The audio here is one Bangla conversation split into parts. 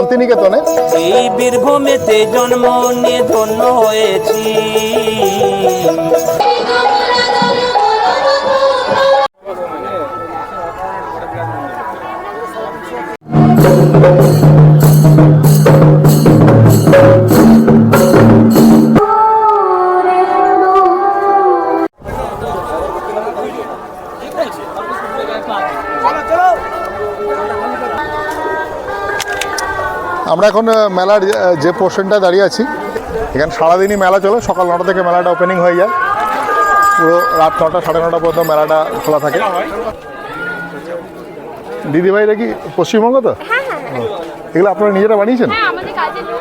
শান্তিনিকেতনে এই বীরভূমেতে জন্ম নিয়ে ধন্য হয়েছি। আমরা এখন মেলার যে- পোর্শনটা দাঁড়িয়ে আছি এখানে সারাদিনই মেলা চলে সকাল নটা থেকে মেলাটা ওপেনিং হয়ে যায়। পুরো রাত নটা সাড়ে নটা পর্যন্ত মেলাটা খোলা থাকে। দিদিভাইরা কি পশ্চিমবঙ্গ তো? এগুলো আপনারা নিজেরা বানিয়েছেন? হ্যাঁ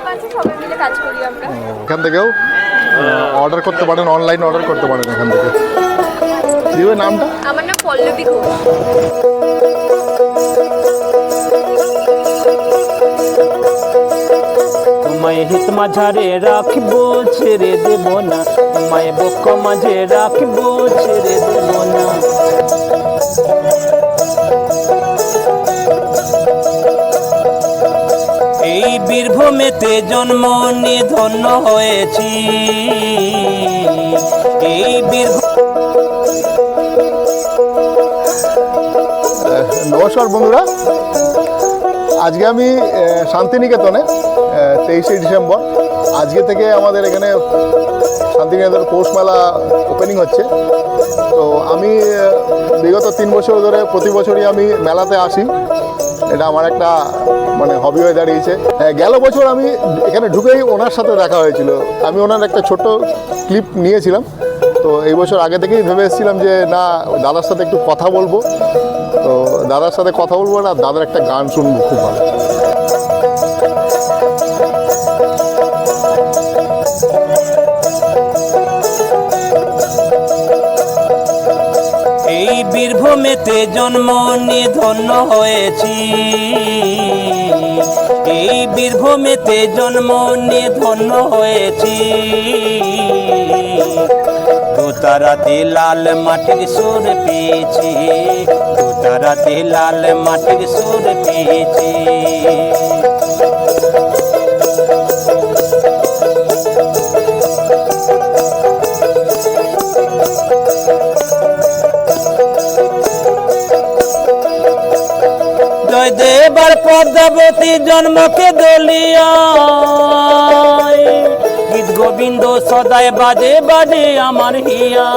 আছে সবাই মিলে কাজ করি আমরা। এখান থেকেও অর্ডার করতে পারেন অনলাইন অর্ডার করতে পারেন এখান থেকে। দিদিভাই নামটা? আমার নাম পল্লবী তোমায় হিত মাঝারে রাখব, ছেড়ে দেব না। তোমায় বক্ষ মাঝে রাখব, ছেড়ে দেব না। এই বীরভূমেতে জন্ম নিয়ে ধন্য হয়েছি। এই বীরভূম নমস্কার বন্ধুরা। আজকে আমি শান্তিনিকেতনে তেইশে ডিসেম্বর। আজকে থেকে আমাদের এখানে শান্তিনিকেতন পৌষ মেলা ওপেনিং হচ্ছে। তো আমি বিগত তিন বছর ধরে প্রতি বছরই আমি মেলাতে আসি। এটা আমার একটা মানে হবি হয়ে দাঁড়িয়েছে। গেল বছর আমি এখানে ঢুকেই ওনার সাথে দেখা হয়েছিল। আমি ওনার একটা ছোট্ট ক্লিপ নিয়েছিলাম। তো এই বছর আগে থেকেই ভেবে এসেছিলাম যে, না, দাদার সাথে একটু কথা বলব। তো দাদার সাথে কথা বলব না, দাদার একটা গান শুনব খুব ভালো। এই বীরভূমেতে জন্ম নিয়ে ধন্য হয়েছি। এই বীরভূমেতে জন্ম নিয়ে ধন্য হয়েছি। দোতারাতে লাল মাটির সুর পেয়েছি, দোতারাতে লাল মাটির সুর পেয়েছি। জয় দেবার পদ্মাবতী জন্মকে দলিয়া। গোবিন্দ সদায় বাজে বাজে আমার হিয়া।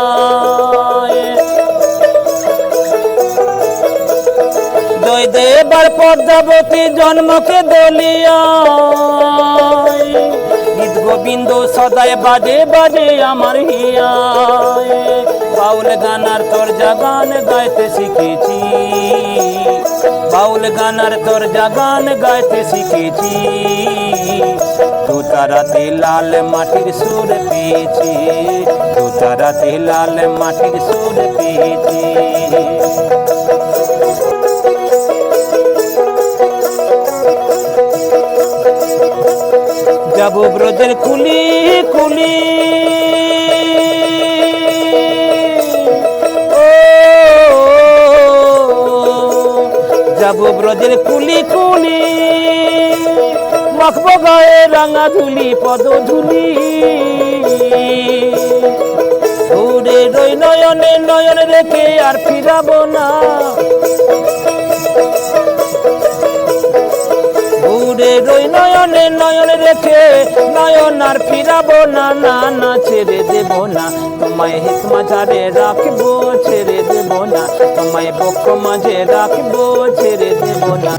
জয় দেবার পদ্মাবতী জন্মকে দলিয়া। গীত গোবিন্দ সদায় বাজে বাজে আমার হিয়া। বাউল গানার তোর জাগান গাইতে শিখেছি। বাউল গানার তোর জাগান গাইতে শিখেছি। দু তারাতে লাল মাটির সুর পেয়েছি। দু তারাতে লাল মাটির সুর পেয়েছি। যাব ব্রজের কুলি কুলি। যাব ব্রজের কুলি কুলি। মাখব গায়ে রাঙা ধুলি পদ ধুলি দূরে রই নয়নে নয়ন রেখে আর ফিরাবো না। দূরে রই নয়নে নয়ন রেখে নয়ন আর ফিরাবো না না না, ছেড়ে দেব না। তোমায় হিত মাঝারে রাখব, ছেড়ে দেব না। তোমায় বক্ষ মাঝে রাখব, ছেড়ে দেব না।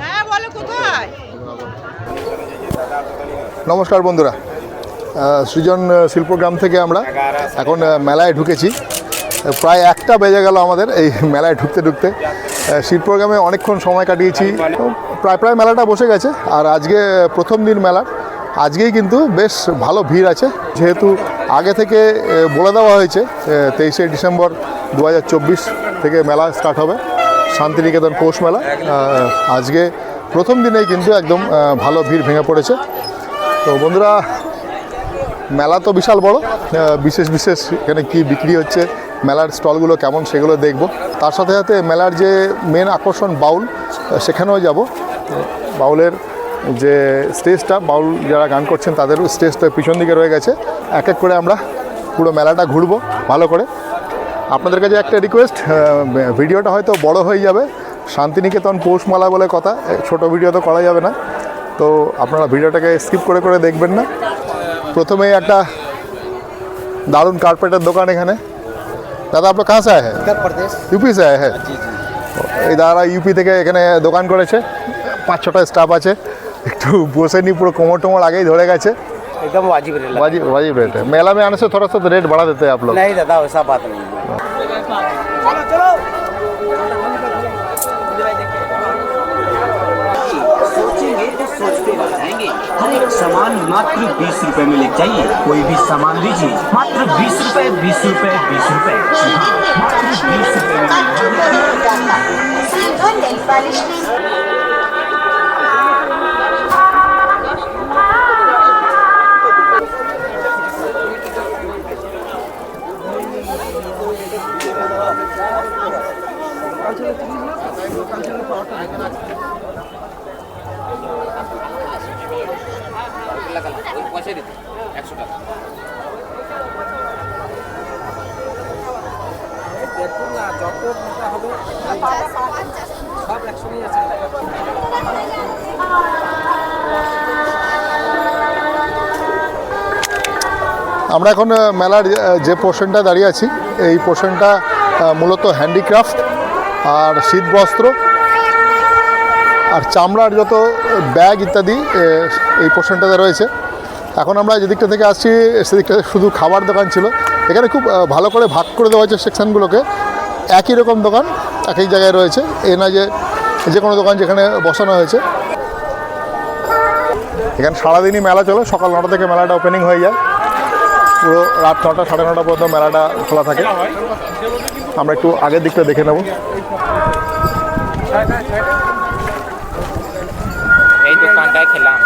হ্যাঁ নমস্কার বন্ধুরা। সৃজন শিল্পগ্রাম থেকে আমরা এখন মেলায় ঢুকেছি। প্রায় একটা বেজে গেল আমাদের এই মেলায় ঢুকতে ঢুকতে। শিল্পগ্রামে অনেকক্ষণ সময় কাটিয়েছি। প্রায় প্রায় মেলাটা বসে গেছে। আর আজকে প্রথম দিন মেলার। আজকেই কিন্তু বেশ ভালো ভিড় আছে। যেহেতু আগে থেকে বলে দেওয়া হয়েছে তেইশে ডিসেম্বর দু হাজার চব্বিশ থেকে মেলা স্টার্ট হবে, শান্তিনিকেতন পৌষ মেলা। আজকে প্রথম দিনেই কিন্তু একদম ভালো ভিড় ভেঙে পড়েছে। তো বন্ধুরা, মেলা তো বিশাল বড় বিশেষ বিশেষ এখানে কি বিক্রি হচ্ছে, মেলার স্টলগুলো কেমন সেগুলো দেখব। তার সাথে সাথে মেলার যে মেন আকর্ষণ বাউল, সেখানেও যাব। বাউলের যে স্টেজটা বাউল যারা গান করছেন তাদের স্টেজটা পিছন দিকে রয়ে গেছে। এক এক করে আমরা পুরো মেলাটা ঘুরবো ভালো করে। আপনাদের কাছে একটা রিকোয়েস্ট ভিডিওটা হয়তো বড় হয়ে যাবে। শান্তিনিকেতন পৌষমালা বলে কথা ছোট ভিডিও তো করা যাবে না। তো আপনারা ভিডিওটাকে স্কিপ করে করে দেখবেন না। প্রথমে একটা দারুণ কার্পেটের দোকান এখানে। দাদা আপনার কাছে আয় হ্যাঁ। ইউপি সে আয় হ্যাঁ। এই দাদারা ইউপি থেকে এখানে দোকান করেছে। পাঁচ ছটা স্টাফ আছে। একটু বসে নি পুরো কোমর টোমর আগেই ধরে গেছে एकदम वाजिब रेट लगा। वाजिब वाजिब रेट है मेला में आने से थोड़ा सा तो रेट बढ़ा देते हैं आप लोग नहीं दादा वैसा बात नहीं है सोचेंगे तो सोचते रह जाएंगे हर एक सामान मात्र बीस रुपए में ले जाइए कोई भी सामान लीजिए मात्र बीस रुपए बीस रुपए बीस रुपए हाँ, मात्र बीस रुपए में আমরা এখন মেলার যে পোর্শনটা দাঁড়িয়ে আছি এই পোর্শনটা মূলত হ্যান্ডিক্রাফট আর শীতবস্ত্র। আর চামড়ার যত ব্যাগ ইত্যাদি এই পোর্শনটাতে রয়েছে। এখন আমরা যেদিকটা থেকে আসছি, সেদিকটা শুধু খাবার দোকান ছিল। এখানে খুব ভালো করে ভাগ করে দেওয়া হয়েছে সেকশনগুলোকে। একই রকম দোকান এক এক জায়গায় রয়েছে। এ না যে যে কোনো দোকান যেখানে বসানো হয়েছে। এখানে সারাদিনই মেলা চলে। সকাল নটা থেকে মেলাটা ওপেনিং হয়ে যায়। পুরো রাত নটা, সাড়ে নটা পর্যন্ত মেলাটা খোলা থাকে। আমরা একটু আগের দিকটা দেখে নেব। এই দোকানটায় খেলাম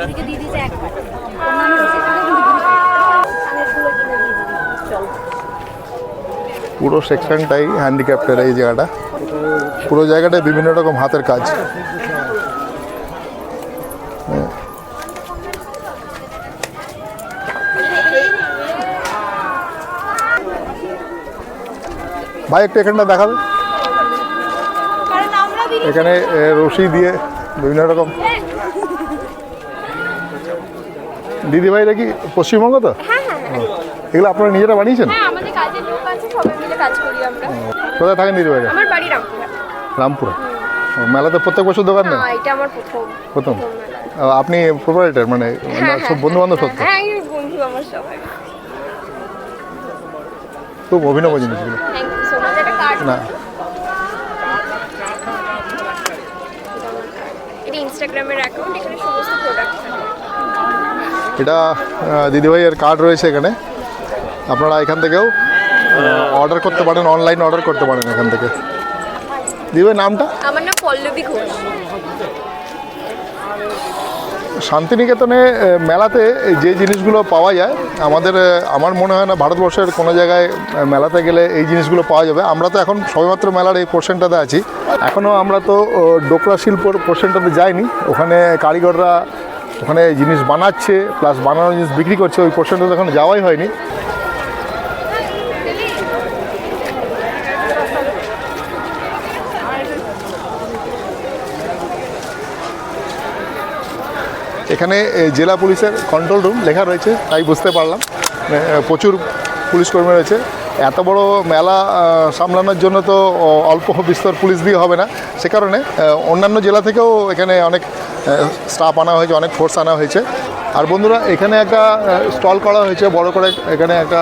দিদিকে দিয়ে দিয়েছে একবার অন্যান্য সেখানে অনেকগুলো কিনে দিয়ে দিবি চল পুরো সেকশনটাই হ্যান্ডিক্যাপ্টের এই জায়গাটা পুরো জায়গাটায় বিভিন্ন রকম হাতের কাজ। ভাই একটু এখানটা দেখাবে? দিদি এখানে রশি দিয়ে বিভিন্ন রকম। দিদি দিদিভাইরা কি পশ্চিমবঙ্গ তো? এগুলো আপনারা নিজেরা বানিয়েছেন? হ্যাঁ কোথায় থাকেন দিদিভাইরা আমার বাড়ি রামপুরা। মেলাতে প্রত্যেক বছর দোকান না নেই? এটা আমার প্রথম। প্রথম। আপনি প্রোপারেটার মানে হ্যাঁ, সব বন্ধু বান্ধব সত্য হ্যাঁ এই বন্ধু আমার সবাই খুব অভিনব জিনিসগুলো। থ্যাংক ইউ সো মাচ এটা কার্ড না। এটা ইনস্টাগ্রামের অ্যাকাউন্ট এখানে সমস্ত প্রোডাক্ট এটা দিদিভাইয়ের কার্ড রয়েছে এখানে। আপনারা এখান থেকেও অর্ডার করতে পারেন অনলাইন অর্ডার করতে পারেন এখান থেকে। দিদিভাই নামটা? আমার নাম পল্লবী ঘোষ। শান্তিনিকেতনে মেলাতে যে জিনিসগুলো পাওয়া যায় আমাদের আমার মনে হয় না ভারতবর্ষের কোনো জায়গায় মেলাতে গেলে এই জিনিসগুলো পাওয়া যাবে। আমরা তো এখন সবেমাত্র মেলার এই পোর্শনটাতে আছি। এখনও আমরা তো ডোকরা শিল্পর পোর্শনটাতে যাইনি। ওখানে কারিগররা ওখানে জিনিস বানাচ্ছে প্লাস বানানো জিনিস বিক্রি করছে ওই পোর্শনটাতে এখনও যাওয়াই হয়নি। এখানে জেলা পুলিশের কন্ট্রোল রুম লেখা রয়েছে, তাই বুঝতে পারলাম। প্রচুর পুলিশ কর্মী রয়েছে। এত বড় মেলা সামলানোর জন্য তো অল্প বিস্তর পুলিশ দিয়ে হবে না। সে কারণে অন্যান্য জেলা থেকেও এখানে অনেক স্টাফ আনা হয়েছে, অনেক ফোর্স আনা হয়েছে। আর বন্ধুরা, এখানে একটা স্টল করা হয়েছে, বড় করে এখানে একটা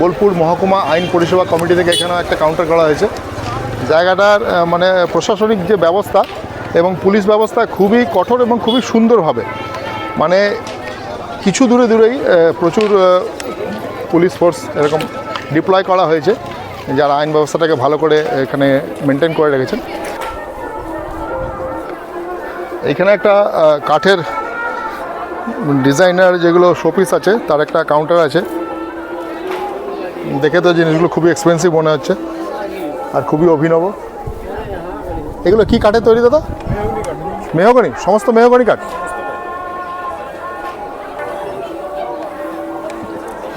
বোলপুর মহকুমা আইন পরিষেবা কমিটি থেকে এখানেও একটা কাউন্টার করা হয়েছে। জায়গাটার মানে প্রশাসনিক যে ব্যবস্থা এবং পুলিশ ব্যবস্থা খুবই কঠোর এবং খুবই সুন্দরভাবে মানে কিছু দূরে দূরেই প্রচুর পুলিশ ফোর্স এরকম ডিপ্লয় করা হয়েছে, যারা আইন ব্যবস্থাটাকে ভালো করে এখানে মেনটেন করে রেখেছেন। এখানে একটা কাঠের ডিজাইনার যেগুলো শোপিস আছে, তার একটা কাউন্টার আছে। দেখে তো জিনিসগুলো খুবই এক্সপেন্সিভ মনে হচ্ছে, আর খুবই অভিনব। এগুলো কি কাঠে তৈরি দাদা? মেহগনি, সমস্ত মেহগনি কাঠ?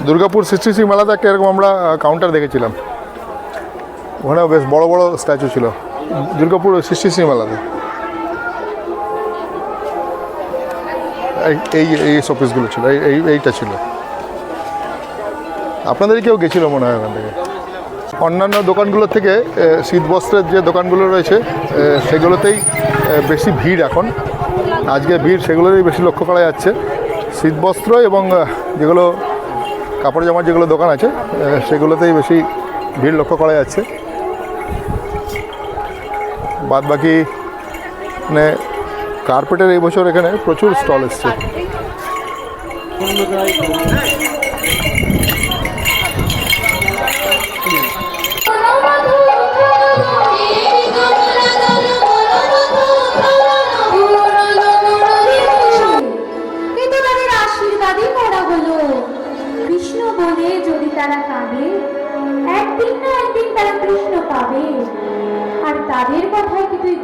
দুর্গাপুর সৃষ্টি শ্রী মেলাতে একটা এরকম আমরা কাউন্টার দেখেছিলাম। ওখানেও বেশ বড় বড় স্ট্যাচু ছিল। দুর্গাপুর সৃষ্টি শ্রী মেলাতে। এই- এই শোপিসগুলো ছিল, এই- এইটা ছিল। আপনাদের কেউ গেছিল মনে হয় ওখান থেকে? অন্যান্য দোকানগুলোর থেকে শীতবস্ত্রের যে দোকানগুলো রয়েছে সেগুলোতেই বেশি ভিড় এখন। আজকে ভিড় সেগুলোরই বেশি লক্ষ্য করা যাচ্ছে। শীতবস্ত্র এবং যেগুলো কাপড় জামার যেগুলো দোকান আছে সেগুলোতেই বেশি ভিড় লক্ষ্য করা যাচ্ছে। বাদ বাকি মানে কার্পেটের এই বছর এখানে প্রচুর স্টল এসছে।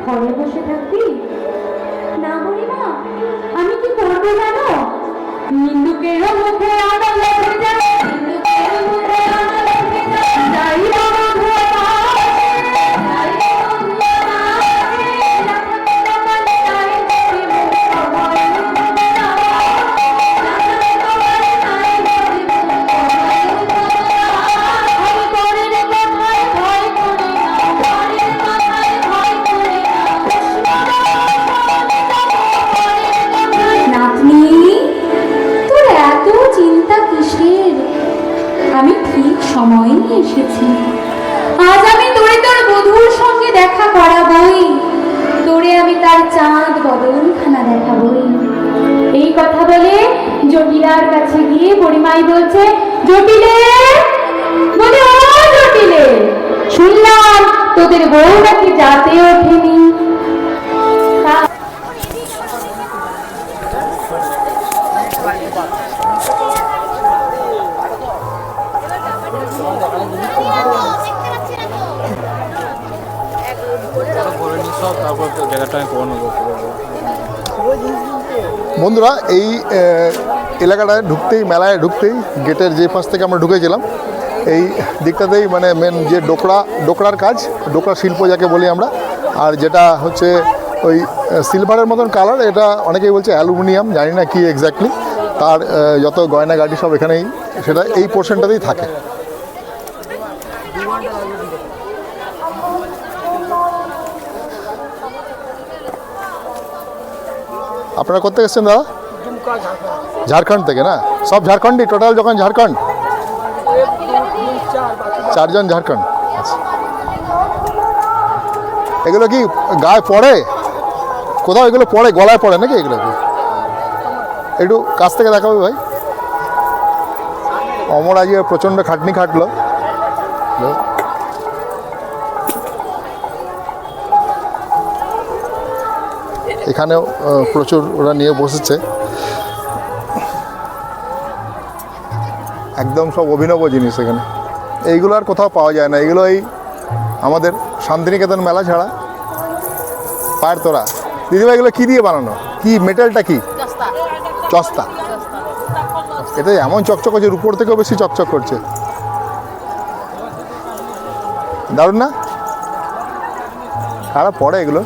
ঘরে বসে থাকবি? না না আমি কি করব জানো? হিন্দুকেরও মুখে আলো বন্ধুরা, এই এলাকাটায় ঢুকতেই, মেলায় ঢুকতেই গেটের যে পাশ থেকে আমরা ঢুকেছিলাম, এই দিকটাতেই মানে মেন যে ডোকরা, ডোকরার কাজ, ডোকরা শিল্প যাকে বলি আমরা, আর যেটা হচ্ছে ওই সিলভারের মতন কালার এটা অনেকেই বলছে অ্যালুমিনিয়াম জানি না কি এক্স্যাক্টলি তার যত গয়না গাড়ি সব এখানেই, সেটা এই পোর্শনটাতেই থাকে। আপনারা করতে এসেছেন দাদা? ঝাড়খণ্ড থেকে না? সব ঝাড়খণ্ডই? টোটাল যখন ঝাড়খণ্ড? চারজন ঝাড়খণ্ড। আচ্ছা। এগুলো কি গায়ে পড়ে? কোথাও এগুলো পড়ে? গলায় পড়ে নাকি এগুলো কি? একটু কাছ থেকে দেখাবে ভাই। অমর আজকে প্রচণ্ড খাটনি খাটলো। এখানেও প্রচুর ওরা নিয়ে বসেছে। একদম সব অভিনব জিনিস এখানে। এইগুলো আর কোথাও পাওয়া যায় না। এগুলো এই আমাদের শান্তিনিকেতন মেলা ছাড়া পায়ের তোরা দিদিভাই এগুলো কী দিয়ে বানানো? কি মেটেলটা কি? চস্তা। এটা এমন চকচক করছে উপর থেকেও বেশি চকচক করছে। দারুণ না? কারা পড়ে এগুলো।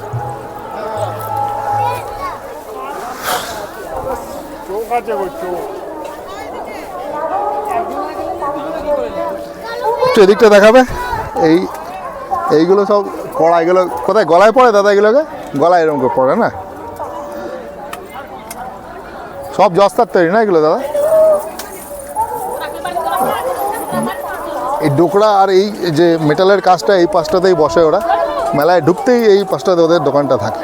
একটু এদিকটা দেখাবে? এই এইগুলো সব পড়া, এগুলো কোথায়? গলায় পড়ে দাদা এগুলোকে? গলায় এরকম করে পড়ে, না? সব জস্তার তৈরি, না এগুলো, দাদা? এই ডোকরা আর এই যে মেটালের কাজটা এই পাশটাতেই বসে ওরা। মেলায় ঢুকতেই এই পাশটাতে ওদের দোকানটা থাকে।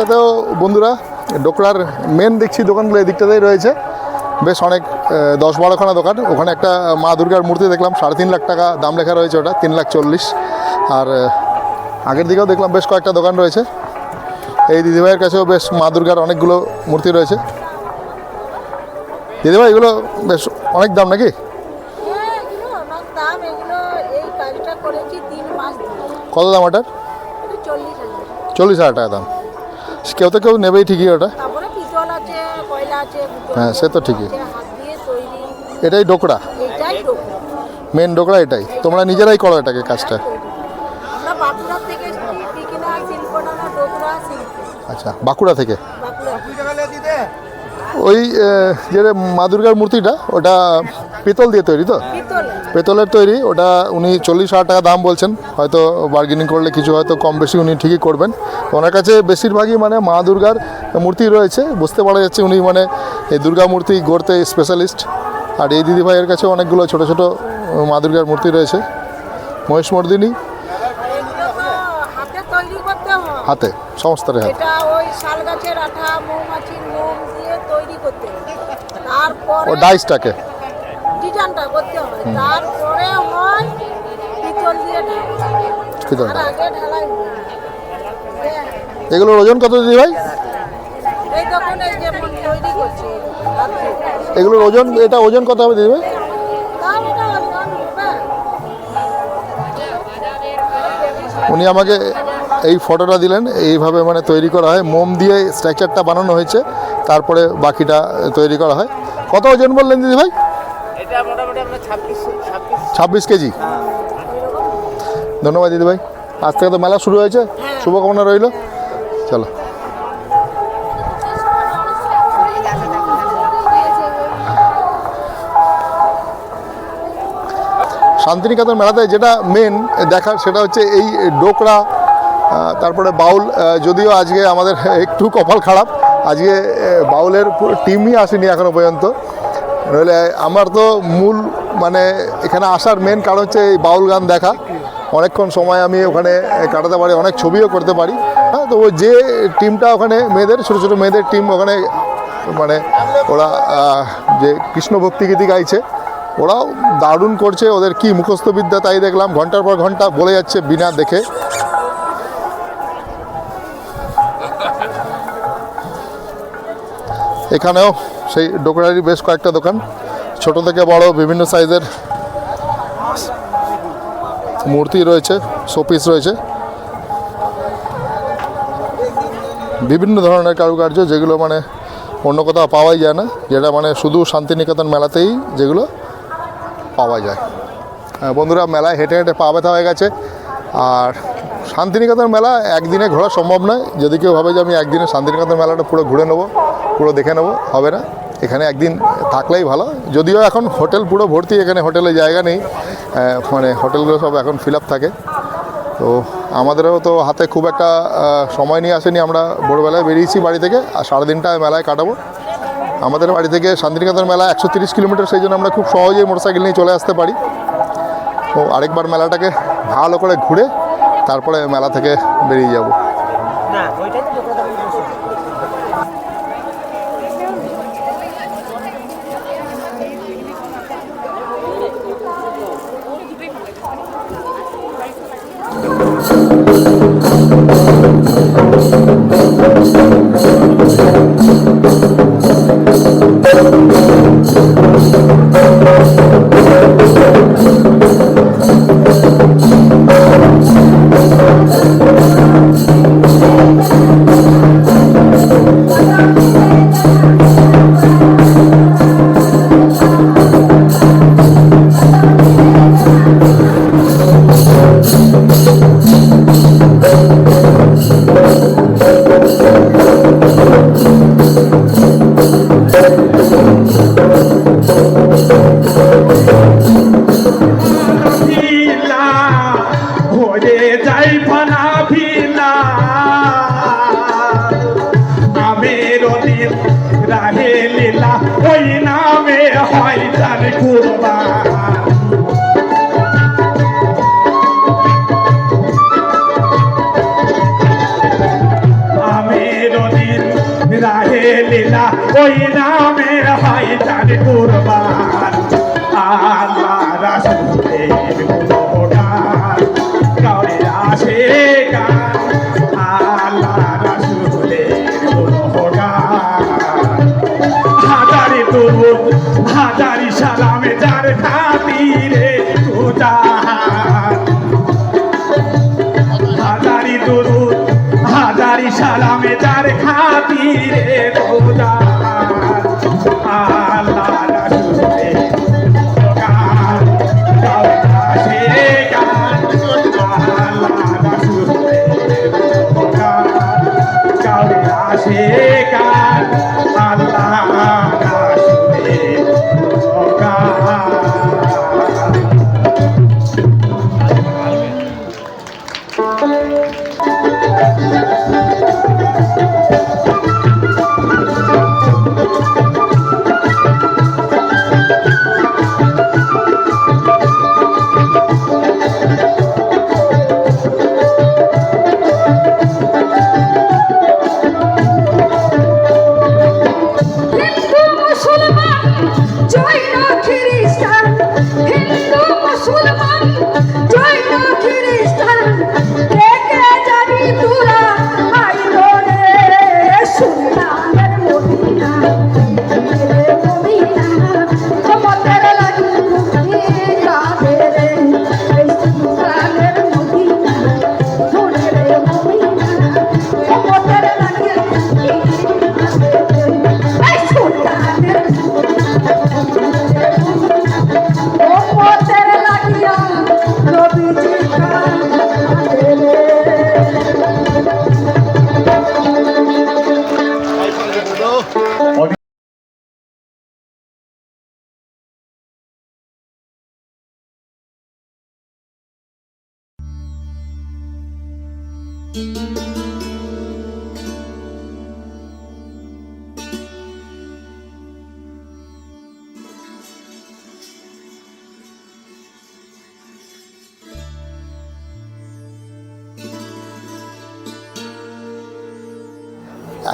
পাশটাতেও বন্ধুরা ডোকরার মেন দেখছি দোকানগুলো এই দিকটাতেই রয়েছে। বেশ অনেক দশ বারোখানা দোকান। ওখানে একটা মা দুর্গার মূর্তি দেখলাম সাড়ে তিন লাখ টাকা দাম লেখা রয়েছে ওটা তিন লাখ চল্লিশ। আর আগের দিকেও দেখলাম বেশ কয়েকটা দোকান রয়েছে। এই দিদিভাইয়ের কাছেও বেশ মা দুর্গার অনেকগুলো মূর্তি রয়েছে। দিদিভাই এগুলো বেশ অনেক দাম নাকি? হ্যাঁ কত দাম ওটার? চল্লিশ হাজার টাকা দাম। কেউ তো কেউ নেবেই ঠিকই ওটা। হ্যাঁ সে তো ঠিকই। এটাই ডোকরা। মেন ডোকরা। এটাই। তোমরা নিজেরাই করো এটাকে কাজটা। আচ্ছা বাঁকুড়া থেকে? ওই যে মা দুর্গার মূর্তিটা ওটা পিতল দিয়ে তৈরি তো? পিতল। পেতলের তৈরি ওটা উনি চল্লিশ হাজার টাকা দাম বলছেন। হয়তো বার্গেনিং করলে কিছু হয়তো কম বেশি উনি ঠিকই করবেন। ওনার কাছে বেশিরভাগই মানে মা দুর্গার মূর্তি রয়েছে। বুঝতে পারা যাচ্ছে উনি মানে এই দুর্গা মূর্তি গড়তে স্পেশালিস্ট আর এই দিদিভাইয়ের কাছে অনেকগুলো ছোট ছোট মা দুর্গার মূর্তি রয়েছে। মহিষমর্দিনী এগুলো তো হাতে হয়। হাতে ও তারপরে ডাইসটাকে? ডিজাইনটা করতে হয় তারপরে হয় পিতল দিয়ে আর আগে ঢালাই এগুলোর ওজন কত এই তৈরি করছে। এগুলোর ওজন এটা ওজন কত হবে হবে। উনি আমাকে এই ফটোটা দিলেন এইভাবে মানে তৈরি করা হয়। মোম দিয়ে স্ট্রাকচারটা বানানো হয়েছে তারপরে বাকিটা তৈরি করা হয়। কত ওজন বললেন দিদি ভাই? ছাব্বিশ কেজি। ধন্যবাদ দিদি ভাই। আজ থেকে তো মেলা শুরু হয়েছে। শুভকামনা রইল। চলো। শান্তিনিকেতন মেলাতে যেটা মেন দেখার সেটা হচ্ছে এই ডোকরা তারপরে বাউল যদিও আজকে আমাদের একটু কপাল খারাপ, আজকে বাউলের টিমই আসেনি এখনও পর্যন্ত। নইলে আমার তো মূল মানে এখানে আসার মেন কারণ হচ্ছে এই বাউল গান দেখা। অনেকক্ষণ সময় আমি ওখানে কাটাতে পারি, অনেক ছবিও করতে পারি। হ্যাঁ তো যে টিমটা ওখানে মেয়েদের, ছোটো ছোটো মেয়েদের টিম ওখানে মানে ওরা যে কৃষ্ণ ভক্তি গীতি গাইছে, ওরাও দারুণ করছে। ওদের কি মুখস্থবিদ্যা তাই দেখলাম, ঘণ্টার পর ঘণ্টা বলে যাচ্ছে বিনা দেখে। এখানেও সেই ডোকরারি বেশ কয়েকটা দোকান ছোট থেকে বড় বিভিন্ন সাইজের মূর্তি রয়েছে শোপিস রয়েছে। বিভিন্ন ধরনের কারুকার্য যেগুলো মানে অন্য কোথাও পাওয়াই যায় না যেটা মানে শুধু শান্তিনিকেতন মেলাতেই যেগুলো পাওয়া যায়। হ্যাঁ, বন্ধুরা মেলায় হেঁটে হেঁটে পা ব্যথা হয়ে গেছে। আর শান্তিনিকেতন মেলা একদিনে ঘোরা সম্ভব নয়। যদি কেউ ভাবে যে আমি একদিনে শান্তিনিকেতন মেলাটা পুরো ঘুরে নেব পুরো দেখে নেব, হবে না? এখানে একদিন থাকলেই ভালো। যদিও এখন হোটেল পুরো ভর্তি, এখানে হোটেলে জায়গা নেই। মানে হোটেলগুলো সব এখন ফিল আপ থাকে। তো আমাদেরও তো হাতে খুব একটা সময় নিয়ে আসেনি আমরা। ভোরবেলায় বেরিয়েছি বাড়ি থেকে, আর সারাদিনটা মেলায় কাটাবো। আমাদের বাড়ি থেকে শান্তিনিকেতন মেলা একশো তিরিশ কিলোমিটার, সেই জন্য আমরা খুব সহজেই মোটরসাইকেল নিয়ে চলে আসতে পারি। তো আরেকবার মেলাটাকে ভালো করে ঘুরে তারপরে মেলা থেকে বেরিয়ে যাব। ভিলা দুরুদ হাজারি সালামে যার খাতিরে তুজাহান হাজারি দুরুদ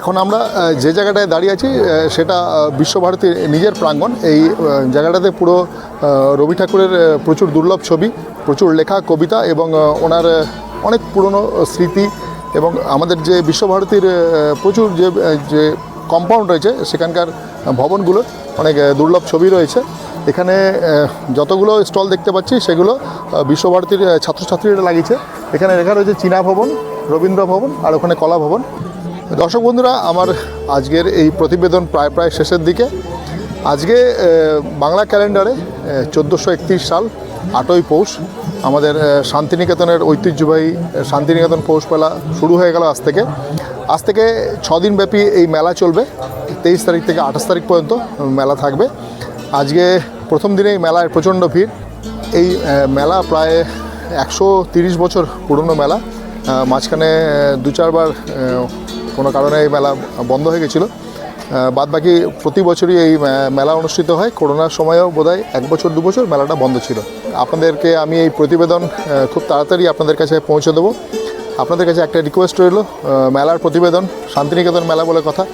এখন আমরা যে জায়গাটায় দাঁড়িয়ে আছি সেটা বিশ্বভারতীর নিজের প্রাঙ্গণ। এই জায়গাটাতে পুরো রবি ঠাকুরের প্রচুর দুর্লভ ছবি, প্রচুর লেখা, কবিতা এবং ওনার অনেক পুরনো স্মৃতি এবং আমাদের যে বিশ্বভারতীর প্রচুর যে যে কম্পাউন্ড রয়েছে, সেখানকার ভবনগুলো, অনেক দুর্লভ ছবি রয়েছে। এখানে যতগুলো স্টল দেখতে পাচ্ছি, সেগুলো বিশ্বভারতীর ছাত্রছাত্রীরা লাগিয়েছে। এখানে লেখা রয়েছে চীনা ভবন, রবীন্দ্র ভবন আর ওখানে কলা ভবন। দর্শক বন্ধুরা, আমার আজকের এই প্রতিবেদন প্রায় প্রায় শেষের দিকে। আজকে বাংলা ক্যালেন্ডারে চোদ্দোশো সাল, আটই পৌষ, আমাদের শান্তিনিকেতনের ঐতিহ্যবাহী শান্তিনিকেতন পৌষ মেলা শুরু হয়ে গেল আজ থেকে। আজ থেকে ছদিন ব্যাপী এই মেলা চলবে, তেইশ তারিখ থেকে আঠাশ তারিখ পর্যন্ত মেলা থাকবে। আজকে প্রথম দিনেই মেলায় প্রচণ্ড ভিড়। এই মেলা প্রায় একশো তিরিশ বছর পুরনো মেলা। মাঝখানে দু চারবার কোনো কারণে এই মেলা বন্ধ হয়ে গেছিল। বাদ বাকি প্রতি বছরই এই মেলা অনুষ্ঠিত হয়। করোনার সময়ও বোধহয় এক বছর, দু বছর মেলাটা বন্ধ ছিল। আপনাদেরকে আমি এই প্রতিবেদন খুব তাড়াতাড়ি আপনাদের কাছে পৌঁছে দেবো। আপনাদের কাছে একটা রিকোয়েস্ট রইল মেলার প্রতিবেদন, শান্তিনিকেতন মেলা বলে কথা।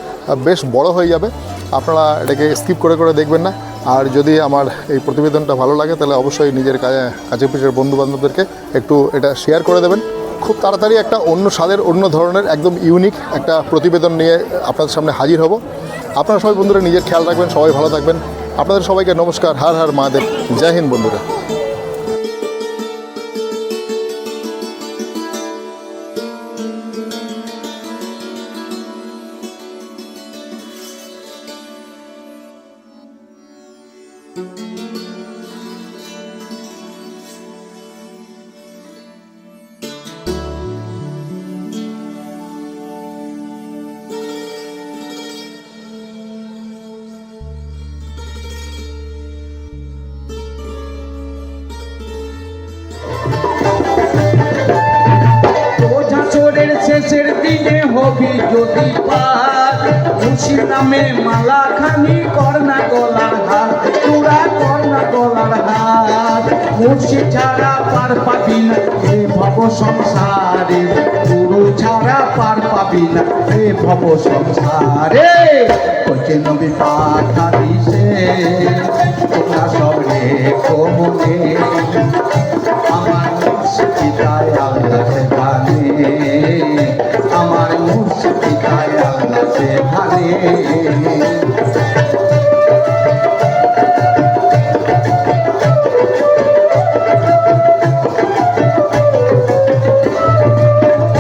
বেশ বড় হয়ে যাবে। আপনারা এটাকে স্কিপ করে করে দেখবেন না। আর যদি আমার এই প্রতিবেদনটা ভালো লাগে, তাহলে অবশ্যই নিজের কাছে- কাছে পিঠের বন্ধু বান্ধবদেরকে একটু এটা শেয়ার করে দেবেন। খুব তাড়াতাড়ি একটা অন্য স্বাদের, অন্য ধরনের, একদম ইউনিক একটা প্রতিবেদন নিয়ে আপনাদের সামনে হাজির হব। আপনারা সবাই বন্ধুরা নিজের খেয়াল রাখবেন, সবাই ভালো থাকবেন। আপনাদের সবাইকে নমস্কার, হার হার মহাদেব জয় হিন্দ বন্ধুরা। শেষের দিনে হবি যদি পার খুশি নামে মালা খানি করনা গলার হাত, চূড়া করনা গলার হাত। খুশি ছাড়া পার পাবি না, হে ভব সংসারে, গুরু ছাড়া পার পাবি না, হে ভব সংসারে। কোচে নবী পাঠা দিছে তোমরা সবে কমনে। আমার মুর্শিদায় আল্লাহ জানে আমার মুর্শিদায় আল্লাহ জানে